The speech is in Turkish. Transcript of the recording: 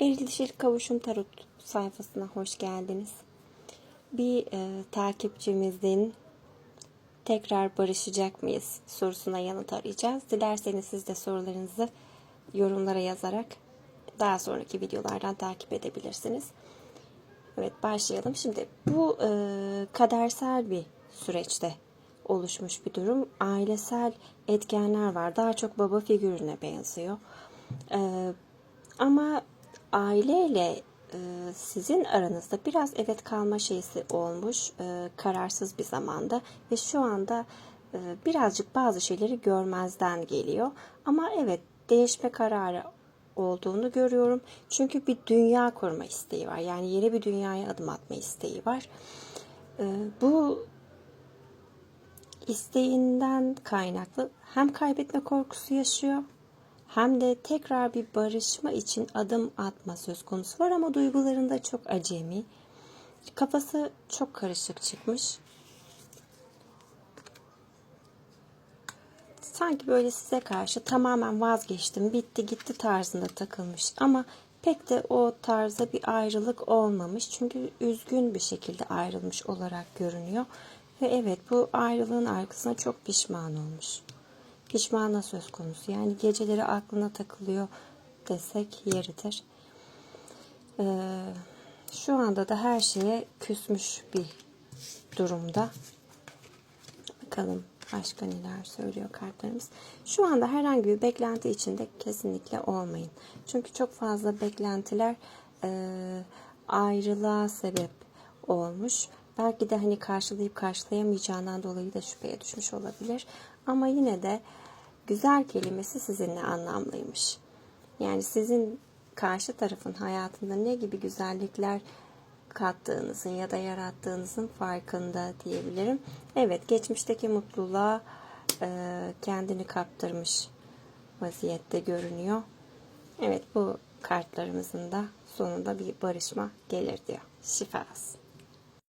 Eril Dişil Kavuşum Tarot sayfasına hoş geldiniz. Bir e, takipçimizin tekrar barışacak mıyız sorusuna yanıt arayacağız. Dilerseniz siz de sorularınızı yorumlara yazarak daha sonraki videolardan takip edebilirsiniz. Evet başlayalım. Şimdi bu e, kadersel bir süreçte oluşmuş bir durum. Ailesel etkenler var. Daha çok baba figürüne benziyor. E, ama aileyle e, sizin aranızda biraz evet kalma şeysi olmuş. E, kararsız bir zamanda ve şu anda e, birazcık bazı şeyleri görmezden geliyor. Ama evet değişme kararı olduğunu görüyorum. Çünkü bir dünya kurma isteği var. Yani yeni bir dünyaya adım atma isteği var. Bu isteğinden kaynaklı hem kaybetme korkusu yaşıyor hem de tekrar bir barışma için adım atma söz konusu var ama duygularında çok acemi. Kafası çok karışık çıkmış. Sanki böyle size karşı tamamen vazgeçtim, bitti gitti tarzında takılmış ama pek de o tarza bir ayrılık olmamış. Çünkü üzgün bir şekilde ayrılmış olarak görünüyor. Ve evet bu ayrılığın arkasına çok pişman olmuş pişmanla söz konusu. Yani geceleri aklına takılıyor desek yeridir. Ee, şu anda da her şeye küsmüş bir durumda. Bakalım başka neler söylüyor kartlarımız. Şu anda herhangi bir beklenti içinde kesinlikle olmayın. Çünkü çok fazla beklentiler e, ayrılığa sebep olmuş. Belki de hani karşılayıp karşılayamayacağından dolayı da şüpheye düşmüş olabilir. Ama yine de güzel kelimesi sizinle anlamlıymış. Yani sizin karşı tarafın hayatında ne gibi güzellikler kattığınızın ya da yarattığınızın farkında diyebilirim. Evet geçmişteki mutluluğa e, kendini kaptırmış vaziyette görünüyor. Evet bu kartlarımızın da sonunda bir barışma gelir diyor. Şifa olsun.